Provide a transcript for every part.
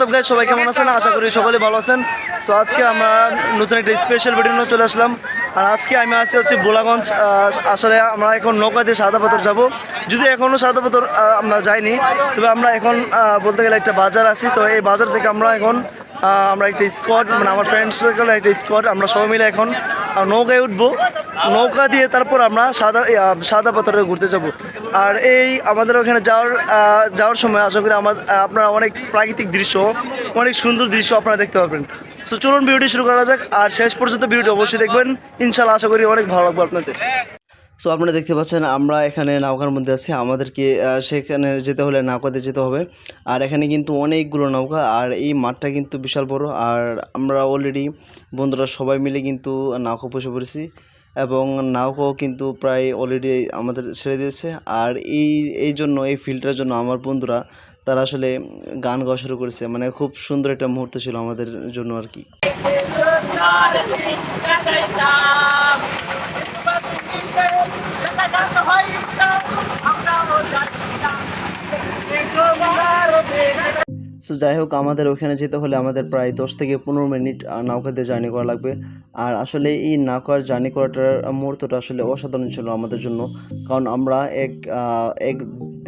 সব গাইজ সবাই কেমন আছেন? আশা করি সকলে ভালো আছেন। সো আজকে আমরা নতুন একটা স্পেশাল ভিডিও নিয়ে চলে আসলাম। আর আজকে আমি আছি হচ্ছে বোলাগঞ্জ আসলে আমরা এখন নৌকা দিয়ে সাদা পাথর যাব। যদি এখনও সাদা পাথর আমরা যাইনি তবে আমরা এখন বলতে গেলে একটা বাজার আছি। তো এই বাজার থেকে আমরা এখন আমরা একটা স্কোয়াড মানে আমার ফ্রেন্ড সার্কেল একটা স্কোয়াড আমরা সবাই মিলে এখন নৌকায় উঠবো। নৌকা দিয়ে তারপর আমরা সাদা সাদা পাথরে ঘুরতে যাব। আর এই আমাদের ওখানে যাওয়ার যাওয়ার সময় আশা করি আমার আপনারা অনেক প্রাকৃতিক দৃশ্য, অনেক সুন্দর দৃশ্য আপনারা দেখতে পাবেন সো চলুন ভিডিওটি শুরু করা যাক, আর শেষ পর্যন্ত ভিডিওটি অবশ্যই দেখবেন। ইনশাল্লাহ আশা করি অনেক ভালো লাগবে আপনাদের। সো আপনারা দেখতে পাচ্ছেন, আমরা এখানে নৌকার মধ্যে আছি। আমাদেরকে সেখানে যেতে হলে নৌকাতে যেতে হবে। আর এখানে কিন্তু অনেকগুলো নৌকা, আর এই মাঠটা কিন্তু বিশাল বড়। আর আমরা অলরেডি বন্ধুরা সবাই মিলে কিন্তু নৌকা বসে পড়েছি। এবং নাওকও কিন্তু প্রায় অলরেডি আমাদের ছেড়ে দিয়েছে আর এই এই জন্য এই ফিল্ডটার জন্য আমার বন্ধুরা তারা আসলে গান গাওয়া শুরু করেছে মানে খুব সুন্দর একটা মুহূর্ত ছিল আমাদের জন্য আর কি সো যাই হোক আমাদের ওখানে যেতে হলে আমাদের প্রায় দশ থেকে পনেরো মিনিট নৌকাতে জার্নি করা লাগবে। আর আসলে এই নৌকার জার্নি করাটার মুহূর্তটা আসলে অসাধারণ ছিল আমাদের জন্য। কারণ আমরা এক এক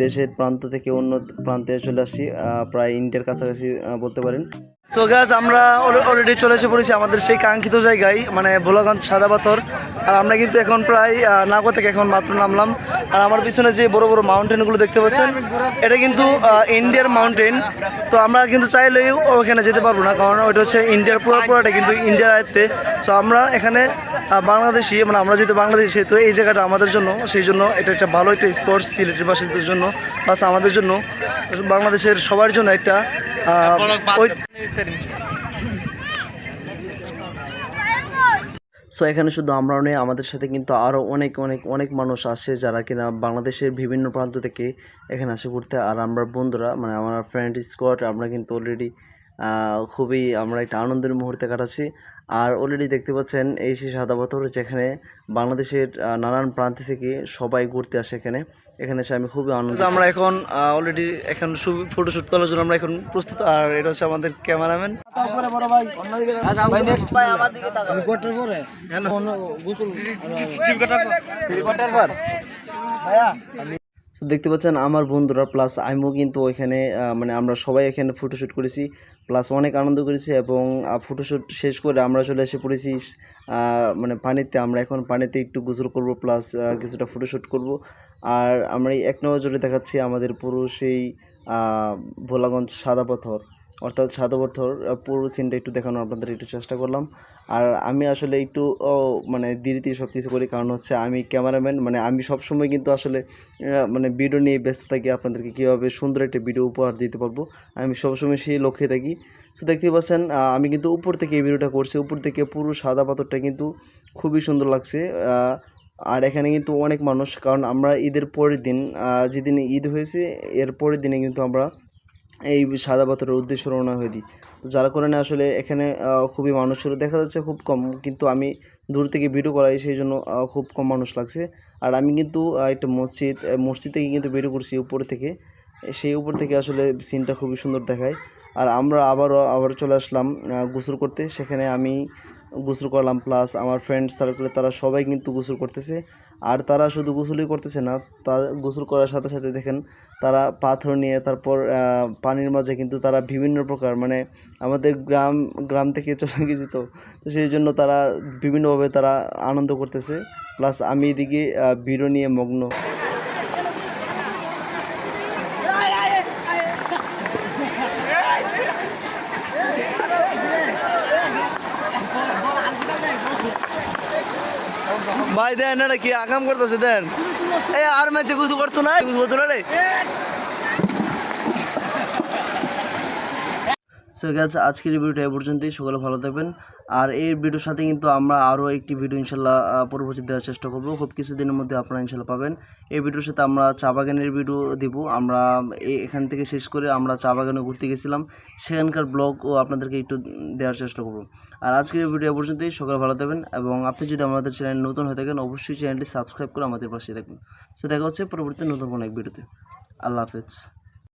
দেশের প্রান্ত থেকে অন্য প্রান্তে চলে আসি প্রায় ইন্ডিয়ার কাছাকাছি বলতে পারেন। সো গাছ আমরা অলরেডি চলে এসে পড়েছি আমাদের সেই কাঙ্ক্ষিত জায়গায় মানে ভোলাগঞ্জ সাদা পাথর। আর আমরা কিন্তু এখন প্রায় নাগো থেকে এখন মাত্র নামলাম। আর আমার পিছনে যে বড় বড় মাউন্টেনগুলো দেখতে পাচ্ছেন, এটা কিন্তু ইন্ডিয়ার মাউন্টেন তো আমরা কিন্তু চাইলেও ওখানে যেতে পারব না, কারণ ওইটা হচ্ছে ইন্ডিয়ার পুরো পুরাটা কিন্তু ইন্ডিয়ার আয়ত্তে। সো আমরা এখানে বাংলাদেশি মানে আমরা যেহেতু বাংলাদেশি তো এই জায়গাটা আমাদের জন্য, সেই জন্য এটা একটা ভালো একটা স্পোর্টস সিলেটের বাসীদের জন্য প্লাস আমাদের জন্য বাংলাদেশের সবার জন্য একটা সো এখানে শুধু আমরাও নেই, আমাদের সাথে কিন্তু আরও অনেক অনেক অনেক মানুষ আসে যারা কিনা বাংলাদেশের বিভিন্ন প্রান্ত থেকে এখানে আসে ঘুরতে। আর আমরা বন্ধুরা মানে আমার ফ্রেন্ড স্কোয়াড আমরা কিন্তু অলরেডি খুবই আমরা একটা আনন্দের মুহূর্তে কাটাচ্ছি। আর অলরেডি দেখতে পাচ্ছেন এই সেই সাদা পাথর যেখানে বাংলাদেশের নানান প্রান্ত থেকে সবাই ঘুরতে আসে এখানে। এখানে এসে আমি খুবই আনন্দ আমরা এখন অলরেডি এখন ফটোশ্যুট করার জন্য আমরা এখন প্রস্তুত। আর এটা হচ্ছে আমাদের ক্যামেরাম্যান। So, দেখতে পাচ্ছেন আমার বন্ধুরা প্লাস আমিও কিন্তু ওইখানে মানে আমরা সবাই এখানে ফটোশ্যুট করেছি প্লাস অনেক আনন্দ করেছি এবং ফটোশ্যুট শেষ করে আমরা চলে এসে পড়েছি মানে পানিতে আমরা এখন পানিতে একটু গুজর করব প্লাস কিছুটা ফটোশ্যুট করব আর আমরা এক নজরে দেখাচ্ছি আমাদের পুরো সেই ভোলাগঞ্জ সাদা পাথর। অর্থাৎ পাথর আহ, পুরো সিনটা একটু দেখানোর আপনাদের একটু চেষ্টা করলাম। আর আমি আসলে একটু মানে ধীরে সব কিছু করি কারণ হচ্ছে আমি ক্যামেরাম্যান মানে আমি সব সময় কিন্তু আসলে মানে ভিডিও নিয়ে ব্যস্ত থাকি আপনাদেরকে কীভাবে সুন্দর একটা ভিডিও উপহার দিতে পারব আমি সবসময় সেই লক্ষ্যে থাকি। সো দেখতে পাচ্ছেন আমি কিন্তু উপর থেকে এই ভিডিওটা করছি উপর থেকে পুরো সাদা পাথরটা কিন্তু খুবই সুন্দর লাগছে আর এখানে কিন্তু অনেক মানুষ কারণ আমরা ঈদের পরের দিন যেদিন ঈদ হয়েছে এর পরের দিনে কিন্তু আমরা এই সাদা পাথরের উদ্দেশ্যে রওনা হয়ে দিই। তো যার কারণে আসলে এখানে খুবই মানুষ ছিল দেখা যাচ্ছে খুব কম, কিন্তু আমি দূর থেকে ভিডিও করাই, সেই জন্য খুব কম মানুষ লাগছে। আর আমি কিন্তু একটা মসজিদ মসজিদ থেকে কিন্তু ভিডিও করছি উপর থেকে। সেই উপর থেকে আসলে সিনটা খুবই সুন্দর দেখায়। আর আমরা আবারও আবার চলে আসলাম গোসল করতে। সেখানে আমি গোসল করলাম প্লাস আমার ফ্রেন্ড সার্কেলে তারা সবাই কিন্তু গোসল করতেছে। আর তারা শুধু গোসলই করতেছে না, তা গোসল করার সাথে সাথে দেখেন তারা পাথর নিয়ে তারপর পানির মাঝে কিন্তু তারা বিভিন্ন প্রকার মানে আমাদের গ্রাম গ্রাম থেকে চলে গেছি তো সেই জন্য তারা বিভিন্নভাবে তারা আনন্দ করতেছে। প্লাস আমি এদিকে ভিডিও নিয়ে মগ্ন। ভাই, দেন কি আগাম করতেছে, দেন? এই আর ম্যাচে কিছু করতো না কিছু করতো না রে? সো গাছ আজকের ভিডিওটা এ পর্যন্তই। সকলে ভালো থাকবেন। আর এই ভিডিওর সাথে কিন্তু আমরা আরও একটি ভিডিও ইনশাল্লাহ পরবর্তী দেওয়ার চেষ্টা করব। খুব কিছুদিনের মধ্যে আপনারা ইনশাল্লাহ পাবেন। এই ভিডিওর সাথে আমরা চা বাগানের ভিডিও দিব। আমরা এখান থেকে শেষ করে আমরা চা বাগানে ঘুরতে গেছিলাম। সেখানকার ব্লগও আপনাদেরকে একটু দেওয়ার চেষ্টা করব। আর আজকের ভিডিও এ পর্যন্তই। সকলে ভালো থাকবেন। এবং আপনি যদি আমাদের চ্যানেল নতুন হয়ে থাকেন, অবশ্যই চ্যানেলটি সাবস্ক্রাইব করে আমাদের পাশে থাকবেন সো দেখা হচ্ছে পরবর্তী নতুন কোনো এক ভিডিওতে। আল্লাহ হাফেজ।